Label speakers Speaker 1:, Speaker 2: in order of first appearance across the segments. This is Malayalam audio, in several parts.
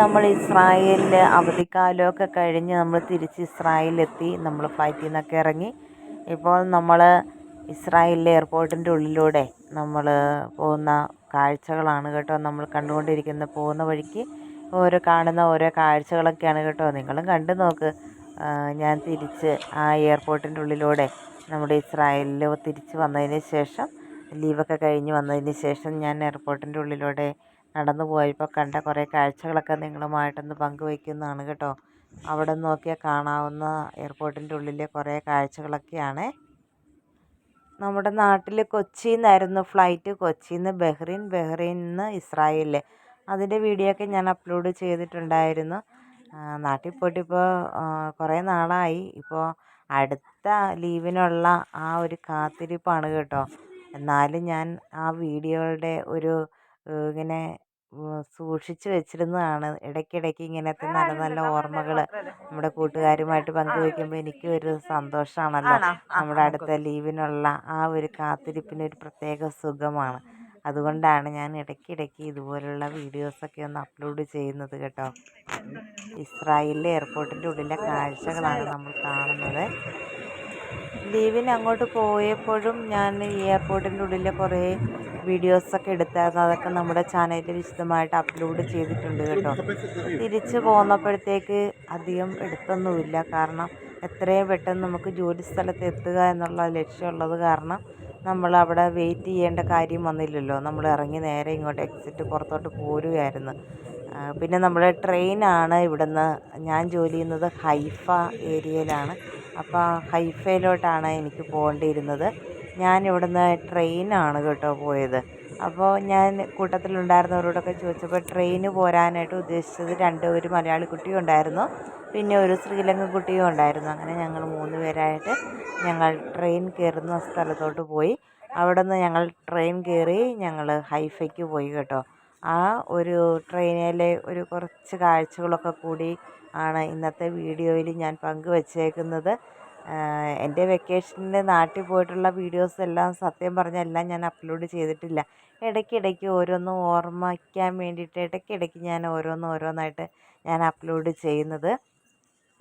Speaker 1: നമ്മൾ ഇസ്രായേലിൽ അവധിക്കാലമൊക്കെ കഴിഞ്ഞ് നമ്മൾ തിരിച്ച് ഇസ്രായേലിലെത്തി നമ്മൾ ഫ്ലൈറ്റിൽ നിന്നൊക്കെ ഇറങ്ങി. ഇപ്പോൾ നമ്മൾ ഇസ്രായേലിലെ എയർപോർട്ടിന്റെ ഉള്ളിലൂടെ നമ്മൾ പോകുന്ന കാഴ്ചകളാണ് കേട്ടോ നമ്മൾ കണ്ടുകൊണ്ടിരിക്കുന്ന പോകുന്ന വഴിക്ക്. ഓരോ കാണുന്ന ഓരോ കാഴ്ചകളൊക്കെയാണ് കേട്ടോ നിങ്ങളും കണ്ടു നോക്ക്. ഞാൻ തിരിച്ച് ആ എയർപോർട്ടിന്റെ ഉള്ളിലൂടെ നമ്മുടെ ഇസ്രായേലിൽ തിരിച്ച് വന്നതിന് ശേഷം ലീവൊക്കെ കഴിഞ്ഞ് വന്നതിന് ശേഷം ഞാൻ എയർപോർട്ടിന്റെ ഉള്ളിലൂടെ നടന്നു പോയപ്പോൾ കണ്ട കുറേ കാഴ്ചകളൊക്കെ നിങ്ങളുമായിട്ടൊന്ന് പങ്കുവയ്ക്കുന്നതാണ് കേട്ടോ. അവിടെ നോക്കിയാൽ കാണാവുന്ന എയർപോർട്ടിന്റെ ഉള്ളിലെ കുറേ കാഴ്ചകളൊക്കെയാണ്. നമ്മുടെ നാട്ടിൽ കൊച്ചിയിൽ നിന്നായിരുന്നു ഫ്ലൈറ്റ്. കൊച്ചിയിൽ നിന്ന് ബഹ്റൈൻ ബഹ്റൈനിൽ നിന്ന് ഇസ്രായേലിൽ അതിന്റെ വീഡിയോ ഒക്കെ ഞാൻ അപ്ലോഡ് ചെയ്തിട്ടുണ്ടായിരുന്നു. നാട്ടിൽ പോയിട്ടിപ്പോൾ കുറേ നാളായി. ഇപ്പോൾ അടുത്ത ലീവിനുള്ള ആ ഒരു കാത്തിരിപ്പാണ് കേട്ടോ. എന്നാലും ഞാൻ ആ വീഡിയോയുടെ ഒരു ഇങ്ങനെ സൂക്ഷിച്ച് വെച്ചിരുന്നതാണ്. ഇടയ്ക്കിടയ്ക്ക് ഇങ്ങനത്തെ നല്ല നല്ല ഓർമ്മകൾ നമ്മുടെ കൂട്ടുകാരുമായിട്ട് പങ്കുവയ്ക്കുമ്പോൾ എനിക്കും ഒരു സന്തോഷമാണല്ലോ നമ്മുടെ അടുത്ത ലീവിനുള്ള ആ ഒരു കാത്തിരിപ്പിന് ഒരു പ്രത്യേക സുഖമാണ്. അതുകൊണ്ടാണ് ഞാൻ ഇടയ്ക്കിടയ്ക്ക് ഇതുപോലുള്ള വീഡിയോസൊക്കെ ഒന്ന് അപ്ലോഡ് ചെയ്യുന്നത് കേട്ടോ. ഇസ്രായേലിലെ എയർപോർട്ടിന്റെ ഉള്ളിലെ കാഴ്ചകളാണ് നമ്മൾ കാണുന്നത്. ലീവിന് അങ്ങോട്ട് പോയപ്പോഴും ഞാൻ എയർപോർട്ടിന്റെ ഉള്ളിലെ കുറേ വീഡിയോസൊക്കെ എടുത്തായിരുന്നു. അതൊക്കെ നമ്മുടെ ചാനലിൽ വിശദമായിട്ട് അപ്ലോഡ് ചെയ്തിട്ടുണ്ട് കേട്ടോ. തിരിച്ച് പോന്നപ്പോഴത്തേക്ക് അധികം എടുത്തൊന്നുമില്ല. കാരണം എത്രയും പെട്ടെന്ന് നമുക്ക് ജോലി സ്ഥലത്ത് എത്തുക എന്നുള്ള ലക്ഷ്യമുള്ളത് കാരണം നമ്മൾ അവിടെ വെയിറ്റ് ചെയ്യേണ്ട കാര്യം വന്നില്ലല്ലോ. നമ്മൾ ഇറങ്ങി നേരെ ഇങ്ങോട്ട് എക്സിറ്റ് പുറത്തോട്ട് പോരുകയായിരുന്നു. പിന്നെ നമ്മുടെ ട്രെയിനാണ് ഇവിടുന്ന് ഞാൻ ജോലി ചെയ്യുന്നത് ഹൈഫ ഏരിയയിലാണ്. അപ്പോൾ ഹൈഫയിലോട്ടാണ് എനിക്ക് പോകേണ്ടിയിരുന്നത്. ഞാൻ ഇവിടുന്ന് ട്രെയിനാണ് കേട്ടോ പോയത്. അപ്പോൾ ഞാൻ കൂട്ടത്തിലുണ്ടായിരുന്നവരോടൊക്കെ ചോദിച്ചപ്പോൾ ട്രെയിന് പോരാനായിട്ട് ഉദ്ദേശിച്ചത് രണ്ട് ഒരു മലയാളി കുട്ടിയും ഉണ്ടായിരുന്നു. പിന്നെ ഒരു ശ്രീലങ്കൻ കുട്ടിയും ഉണ്ടായിരുന്നു. അങ്ങനെ ഞങ്ങൾ മൂന്ന് പേരായിട്ട് ഞങ്ങൾ ട്രെയിൻ കയറുന്ന സ്ഥലത്തോട്ട് പോയി. അവിടെ നിന്ന് ഞങ്ങൾ ട്രെയിൻ കയറി ഞങ്ങൾ ഹൈഫയ്ക്ക് പോയി കേട്ടോ. ആ ഒരു ട്രെയിനിലെ ഒരു കുറച്ച് കാഴ്ചകളൊക്കെ കൂടി ആണ് ഇന്നത്തെ വീഡിയോയിൽ ഞാൻ പങ്കുവച്ചേക്കുന്നത്. എന്റെ വെക്കേഷനിൽ നാട്ടിൽ പോയിട്ടുള്ള വീഡിയോസ് എല്ലാം സത്യം പറഞ്ഞാൽ എല്ലാം ഞാൻ അപ്ലോഡ് ചെയ്തിട്ടില്ല. ഇടയ്ക്കിടയ്ക്ക് ഓരോന്നും ഓർമ്മിക്കാൻ വേണ്ടിയിട്ട് ഇടയ്ക്കിടയ്ക്ക് ഞാൻ ഓരോന്ന് ഓരോന്നായിട്ട് ഞാൻ അപ്ലോഡ് ചെയ്യുന്നത്.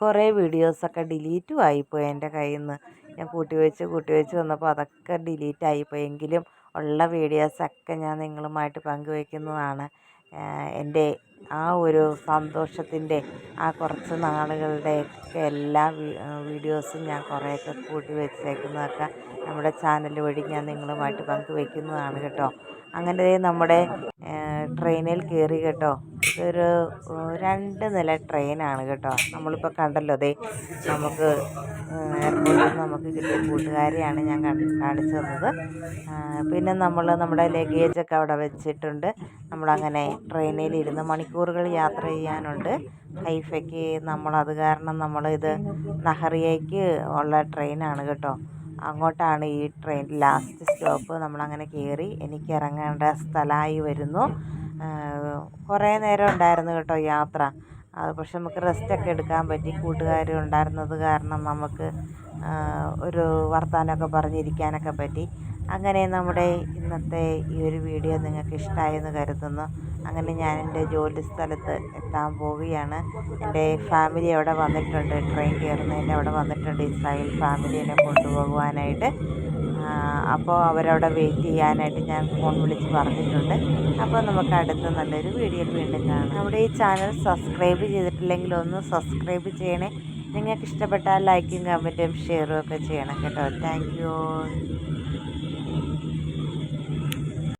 Speaker 1: കുറേ വീഡിയോസൊക്കെ ഡിലീറ്റും ആയിപ്പോയി എന്റെ കയ്യിൽ നിന്ന് ഞാൻ കൂട്ടി വെച്ച് കൂട്ടി വെച്ച് വന്നപ്പോൾ അതൊക്കെ ഡിലീറ്റ് ആയിപ്പോയി എങ്കിലും ഉള്ള വീഡിയോസൊക്കെ ഞാൻ നിങ്ങളുമായിട്ട് പങ്കുവയ്ക്കുന്നതാണ്. എന്റെ ആ ഒരു സന്തോഷത്തിന്റെ ആ കുറച്ച് നാളുകളുടെയൊക്കെ എല്ലാ വീഡിയോസും ഞാൻ കുറേയൊക്കെ കൂട്ടി വെച്ചേക്കുന്നതൊക്കെ നമ്മുടെ ചാനൽ വഴി ഞാൻ നിങ്ങളുമായിട്ട് പങ്കുവയ്ക്കുന്നതാണ് കേട്ടോ. അങ്ങനെ നമ്മുടെ ട്രെയിനിൽ കയറി കേട്ടോ. ഇതൊരു രണ്ട് നില ട്രെയിനാണ് കേട്ടോ. നമ്മളിപ്പോൾ കണ്ടല്ലോ ദേ നമുക്ക് എയർപോർട്ടിൽ നമുക്ക് കിട്ടിയ കൂട്ടുകാരെയാണ് ഞാൻ കാണിച്ചു തന്നത്. പിന്നെ നമ്മൾ നമ്മുടെ ലഗേജൊക്കെ അവിടെ വെച്ചിട്ടുണ്ട്. നമ്മളങ്ങനെ ട്രെയിനിൽ ഇരുന്ന് മണിക്കൂറുകൾ യാത്ര ചെയ്യാനുണ്ട്. ഹൈഫയ്ക്ക് നമ്മളത് കാരണം നമ്മളിത് നഹറിയയ്ക്ക് ഉള്ള ട്രെയിനാണ് കേട്ടോ. അങ്ങോട്ടാണ് ഈ ട്രെയിൻ ലാസ്റ്റ് സ്റ്റോപ്പ് നമ്മളങ്ങനെ കയറി എനിക്ക് ഇറങ്ങേണ്ട സ്ഥലമായി വരുന്നു. കുറേ നേരം ഉണ്ടായിരുന്നു കേട്ടോ യാത്ര. അത് പക്ഷെ നമുക്ക് റെസ്റ്റ് ഒക്കെ എടുക്കാൻ പറ്റി. കൂട്ടുകാർ ഉണ്ടായിരുന്നത് കാരണം നമുക്ക് ഒരു വർത്തമാനമൊക്കെ പറഞ്ഞിരിക്കാനൊക്കെ പറ്റി. അങ്ങനെ നമ്മുടെ ഇന്നത്തെ ഈ ഒരു വീഡിയോ നിങ്ങൾക്ക് ഇഷ്ടമായെന്ന് കരുതുന്നു. അങ്ങനെ ഞാൻ എന്റെ ജോലി സ്ഥലത്ത് എത്താൻ പോവുകയാണ്. എന്റെ ഫാമിലി അവിടെ വന്നിട്ടുണ്ട്. ട്രെയിൻ കയറുന്നതിന്റെ അവിടെ വന്നിട്ടുണ്ട്. ഇസ്രായേൽ ഫാമിലിനെ കൊണ്ടുപോകുവാനായിട്ട്. അപ്പോൾ അവരവിടെ വെയിറ്റ് ചെയ്യാനായിട്ട് ഞാൻ ഫോൺ വിളിച്ച് പറഞ്ഞിട്ടുണ്ട്. അപ്പോൾ നമുക്ക് അടുത്ത നല്ലൊരു വീഡിയോയിൽ വീണ്ടും കാണാം. നമ്മുടെ ഈ ചാനൽ സബ്സ്ക്രൈബ് ചെയ്തിട്ടില്ലെങ്കിൽ ഒന്ന് സബ്സ്ക്രൈബ് ചെയ്യണേ. നിങ്ങൾക്ക് ഇഷ്ടപ്പെട്ടാൽ ലൈക്കും കമന്റും ഷെയറും ഒക്കെ ചെയ്യണം കേട്ടോ. Thank you